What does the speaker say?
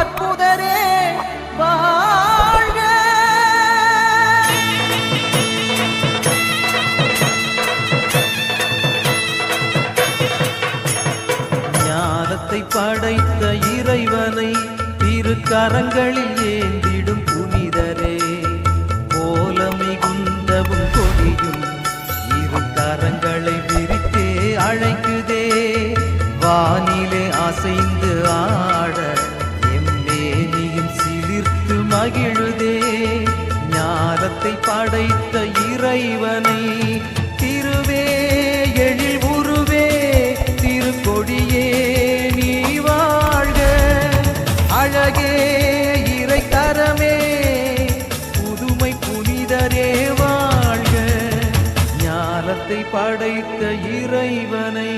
அற்புதரே வாழ்க. ஞானத்தை படைத்த இறைவனை திருக்கரங்களில் ஏந்திடும் புனிதரே. போல மிகுந்தவும் கொடியும் இரு கரங்களை விரித்தே அழைக்குதே. வானிலே அசைந்து ஆட நாகிழுதே ஞானத்தை படைத்த இறைவனை திருவே எழில் உருவே. திருக்கொடியே நீ வாழ்க. அழகே இறை தரமே புதுமை புனிதரே வாழ்க. ஞானத்தை படைத்த இறைவனை